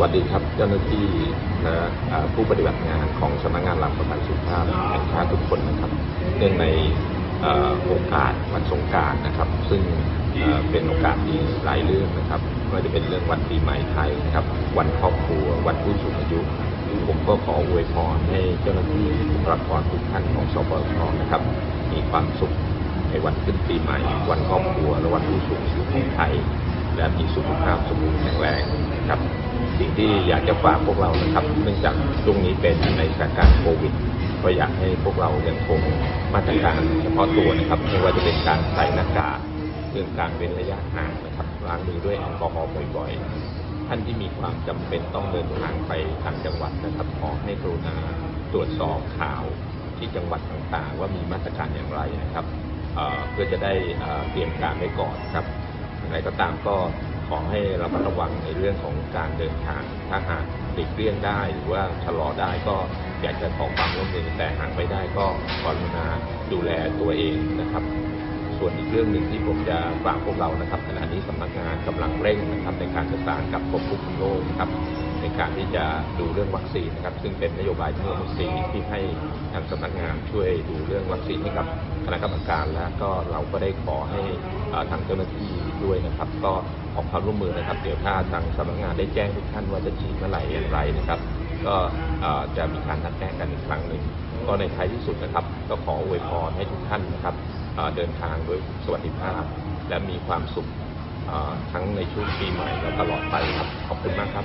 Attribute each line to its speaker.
Speaker 1: วัสดีครับเจ้าหน้าที่และผู้ปฏิบัติงานของสำนักงานหลักประกันสุขภาพแห่งชาติทุกคนนะครับ เนื่องในโอกาสวันสงการนะครับ ซึ่งเป็นโอกาสที่หลายเรื่องนะครับไม่ว่าจะเป็นเรื่องวันปีใหม่ไทยนะครับ วันครอบครัว วันผู้สูงอายุผมก็ขออวยพรให้เจ้าหน้าที่บุคลากรทุกท่านของสปชนะครับ มีความสุขในวันขึ้นปีใหม่ วันครอบครัว และวันผู้สูงอายุของไทย และมีสุขภาพสมบูรณ์ ที่อยากจะฝากพวกเรานะครับเนื่องจากช่วงนี้เป็นในสถานการณ์โควิดก็อยากให้พวกเรายังคงมาตรการเฉพาะตัวนะครับไม่ว่าจะเป็นการใส่หน้ากากเรื่องการเว้นระยะห่างนะครับล้างมือด้วยแอลกอฮอล์บ่อยๆ ท่านที่มีความจำเป็นต้องเดินทางไปต่างจังหวัดนะครับขอให้กรุณาตรวจสอบข่าวที่จังหวัดต่างๆ ว่ามีมาตรการอย่างไรนะครับเพื่อจะได้เอ่อเตรียมการไว้ก่อนครับอย่างไรก็ตามก็ ขอให้ระมัดระวังในเรื่องของการเดินทาง ถ้าหากหลีกเลี่ยงได้หรือว่าชะลอได้ก็อยากจะขอความร่วมมือแต่หากไม่ได้ก็ขอรุณาดูแลตัวเองนะครับ ส่วนอีกเรื่องหนึ่งที่ผมจะฝากพวกเรานะครับขณะนี้สำนักงานกำลังเร่งนะครับในการประสานกับกรมควบคุมโรคนะครับ ในการที่จะดูเรื่องวัคซีนนะครับ ซึ่งเป็นนโยบายทั้งหมดสี่ที่ให้ทางสำนักงานช่วยดูเรื่องวัคซีนให้กับคณะกรรมการแล้วก็เราก็ได้ขอให้ทางเจ้าหน้าที่ด้วยนะครับ ก็ขอความร่วมมือนะครับ เดี๋ยวถ้าทางสำนักงานได้แจ้งทุกท่านว่าจะฉีดเมื่อไหร่อย่างไรนะครับ ก็จะมีการนัดแจ้งกันอีกครั้งหนึ่งก็ในท้ายที่สุดนะครับ ก็ขออวยพรให้ทุกท่านนะครับเดินทางด้วยสวัสดิภาพ และมีความสุข ทั้งในช่วงปีใหม่และตลอดไปครับ ขอบคุณมากครับ